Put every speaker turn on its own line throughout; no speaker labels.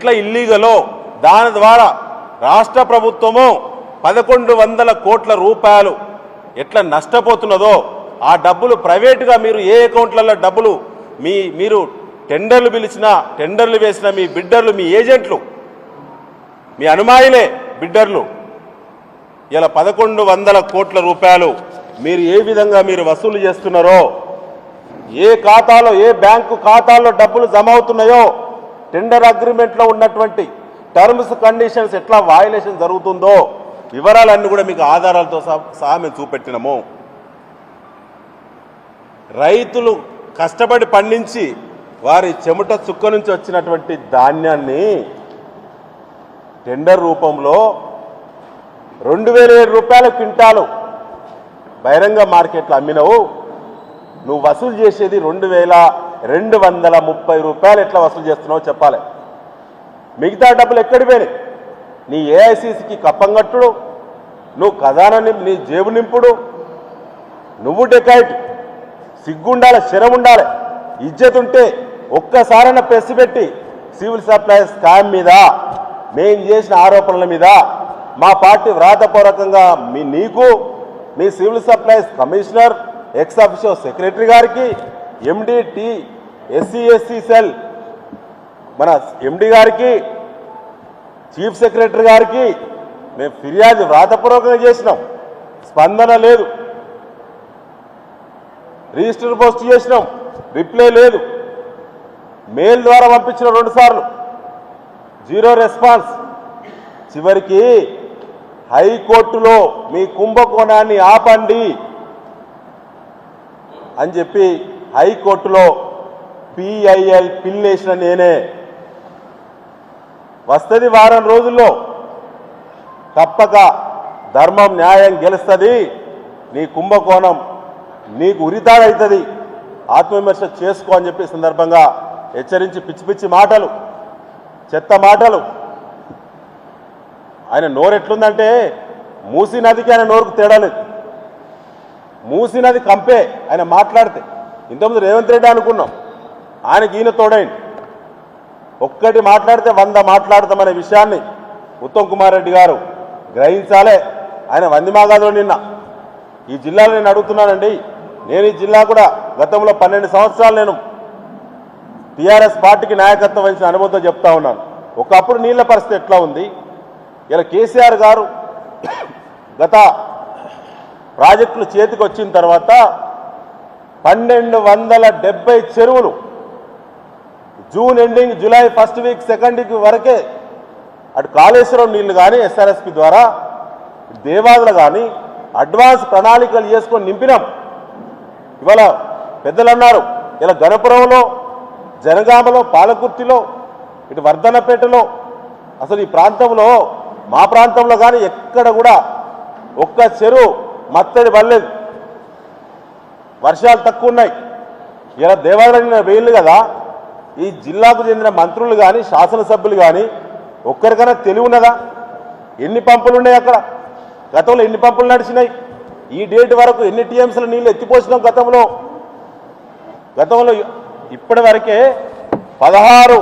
ఎట్లా ఇల్లీగలో దాని ద్వారా రాష్ట్ర ప్రభుత్వము పదకొండు వందల కోట్ల రూపాయలు ఎట్లా నష్టపోతున్నదో ఆ డబ్బులు ప్రైవేటుగా మీరు ఏ అకౌంట్లలో డబ్బులు మీ మీరు టెండర్లు పిలిచిన టెండర్లు వేసిన మీ బిడ్డర్లు మీ ఏజెంట్లు మీ అనుమాయిలే బిడ్డర్లు. ఇలా పదకొండు వందల కోట్ల రూపాయలు మీరు ఏ విధంగా మీరు వసూలు చేస్తున్నారో ఏ ఖాతాలో ఏ బ్యాంకు ఖాతాల్లో డబ్బులు జమ అవుతున్నాయో టెండర్ అగ్రిమెంట్లో ఉన్నటువంటి టర్మ్స్ కండిషన్స్ ఎట్లా వాయులేషన్ జరుగుతుందో వివరాలన్నీ కూడా మీకు ఆధారాలతో సహా- మేము చూపెట్టినాము. రైతులు కష్టపడి పండించి వారి చెమట చుక్క నుంచి వచ్చినటువంటి ధాన్యాన్ని టెండర్ రూపంలో రెండు వేల ఏడు రూపాయల క్వింటాలు బహిరంగ మార్కెట్లో అమ్మినవు. నువ్వు వసూలు చేసేది రెండు వేల రెండు వందల ముప్పై రూపాయలు ఎట్లా వసూలు చేస్తున్నావో చెప్పాలి. మిగతా డబ్బులు ఎక్కడి పోయినాయి? నీ ఏఐసిసికి కప్పం కట్టుడు నువ్వు ఖజానా నీ జేబు నింపుడు నువ్వు డెకాయిట్ సిగ్గుండాలి శరం ఉండాలి ఇజ్జత్ ఉంటే ఒక్కసారైనా ప్రెస్ పెట్టి సివిల్ సప్లైస్ స్కామ్ మీద మేం చేసిన ఆరోపణల మీద మా పార్టీ వ్రాతపూర్వకంగా మీ నీకు మీ civil supplies commissioner ex officio secretary గారికి ఎండి ఎస్సీ ఎస్సీ సెల్ మన ఎండి గారికి చీఫ్ సెక్రటరీ గారికి మేము ఫిర్యాదు వ్రాతపూర్వకంగా చేసినాం. స్పందన లేదు. రిజిస్టర్ పోస్ట్ చేసినాం. రిప్లై లేదు. మెయిల్ ద్వారా పంపించిన రెండు సార్లు. Zero response. చివరికి హైకోర్టులో మీ కుంభకోణాన్ని ఆపండి అని చెప్పి హైకోర్టులో పిఐఎల్ పిల్లేసిన నేనే. వస్తుంది వారం రోజుల్లో. తప్పక ధర్మం న్యాయం గెలుస్తుంది. నీ కుంభకోణం నీకు ఉరితాడవుతుంది ఆత్మవిమర్శ చేసుకో అని చెప్పి సందర్భంగా హెచ్చరించి పిచ్చి పిచ్చి మాటలు చెత్త మాటలు. ఆయన నోరు ఎట్లుందంటే మూసీ నదికి ఆయన నోరుకు తేడాలేదు మూసీ నది కంపే ఆయన మాట్లాడితే. ఇంతకుముందు రేవంత్ రెడ్డి అనుకున్నాం. ఆయనకి ఈయన తోడైంది. ఒక్కటి మాట్లాడితే వంద మాట్లాడతామనే విషయాన్ని ఉత్తమ్ కుమార్ రెడ్డి గారు గ్రహించాలే. ఆయన వందిమాగాదులో నిన్న. ఈ జిల్లాలో నేను అడుగుతున్నానండి నేను ఈ జిల్లా కూడా గతంలో పన్నెండు సంవత్సరాలు నేను టీఆర్ఎస్ పార్టీకి నాయకత్వం వహించిన అనుభవంతో చెప్తా ఉన్నాను. ఒకప్పుడు నీళ్ళ పరిస్థితి ఎట్లా ఉంది? ఇలా కేసీఆర్ గారు గత ప్రాజెక్టులు చేతికి వచ్చిన తర్వాత పన్నెండు వందల డెబ్బై చెరువులు. June ending July first week second week వరకే అటు కాళేశ్వరం నీళ్ళు కానీ ఎస్ఆర్ఎస్పి ద్వారా దేవాదులు కానీ అడ్వాన్స్ ప్రణాళికలు చేసుకొని నింపినాం. ఇవాళ పెద్దలు అన్నారు ఇలా గణపురంలో జనగామలో పాలకుర్తిలో ఇటు వర్ధనపేటలో అసలు ఈ ప్రాంతంలో మా ప్రాంతంలో కానీ ఎక్కడ కూడా ఒక్క చెరువు మత్తడి పడలేదు. వర్షాలు తక్కువ ఉన్నాయి. ఇలా దేవాలయం వేయలు కదా. ఈ జిల్లాకు చెందిన మంత్రులు కానీ శాసనసభ్యులు కానీ ఒక్కరికైనా తెలివి ఉన్నదా? ఎన్ని పంపులు ఉన్నాయి అక్కడ? గతంలో ఎన్ని పంపులు నడిచినాయి? ఈ డేట్ వరకు ఎన్ని టీఎంసీలు నీళ్ళు ఎత్తిపోసినాం గతంలో? గతంలో ఇప్పటి వరకే పదహారు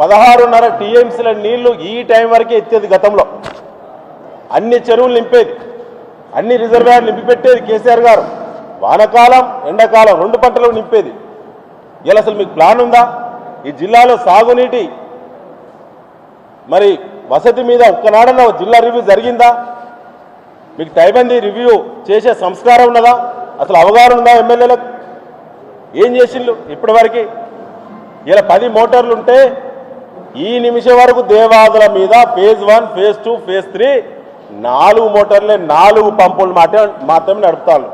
పదహారున్నర టీఎంసీల నీళ్ళు ఈ టైం వరకే ఎత్తేది గతంలో. అన్ని చెరువులు నింపేది అన్ని రిజర్వేయర్లు నింపి పెట్టేది కేసీఆర్ గారు. వానకాలం ఎండాకాలం రెండు పంటలు నింపేది. ఇలా అసలు మీకు ప్లాన్ ఉందా? ఈ జిల్లాలో సాగునీటి మరి వసతి మీద ఒక్కనాడన్నా జిల్లా రివ్యూ జరిగిందా? మీకు టైబందీ రివ్యూ చేసే సంస్కారం ఉన్నదా? అసలు అవగాహన ఉందా ఎమ్మెల్యేలకు? ఏం చేసిండ్రు ఇప్పటి వరకు ఇలా పది మోటార్లు ఉంటే ఈ నిమిషం వరకు దేవాదుల మీద phase one phase two phase three నాలుగు మోటార్లే నాలుగు పంపులు మాత్రమే మాత్రమే నడుపుతాను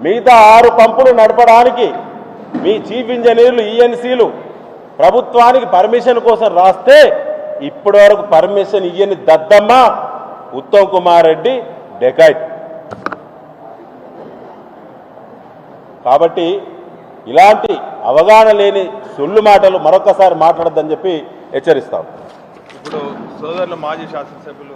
మిగతా ఆరు పంపులు నడపడానికి మీ చీఫ్ ఇంజనీర్లు ఈఎన్సీలు ప్రభుత్వానికి పర్మిషన్ కోసం రాస్తే ఇప్పటి వరకు పర్మిషన్ ఇయ్యని దద్దమ్మ ఉత్తమ్ కుమార్ రెడ్డి డెకాయిట్ కాబట్టి ఇలాంటి అవగాహన లేని సొల్లు మాటలు మరొకసారి మాట్లాడద్దని చెప్పి హెచ్చరిస్తాం.
ఇప్పుడు సోదరులు మాజీ శాసనసభ్యులు